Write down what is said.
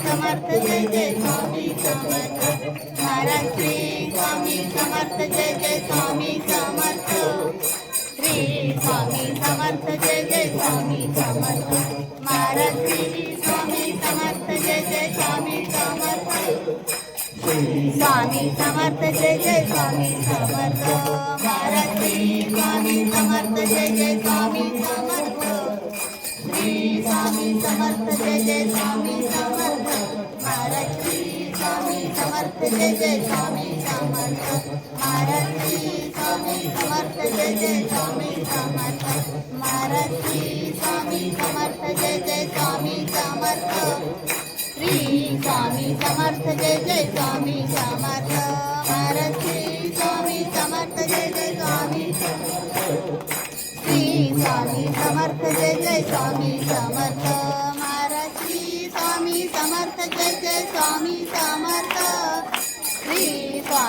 Samarth Jai Jai Swami Samarth Maharaj Shri Swami Samarth Jai Jai Swami Samarth Shri Swami Samarth Jai Jai Swami Samarth Maharaj Shri Swami Samarth Jai Jai Swami Samarth Swami Samarth Jai Jai Swami Samarth Maharaj Shri Swami Samarth Jai Jai Swami Samarth Shri Swami Samarth Jai Jai Swami Samarth Samarth Jai Swami Samarth Maharaj Swami Samarth Jai Jai Swami Samarth Maharaj Swami Samarth Jai Jai Swami Samarth Swami Samarth Jai Swami Samarth Maharaj Swami Samarth Jai Jai Swami Shri Swami Samarth Jai Swami Samarth Maharaj Swami Samarth Jai Jai Swami Samarth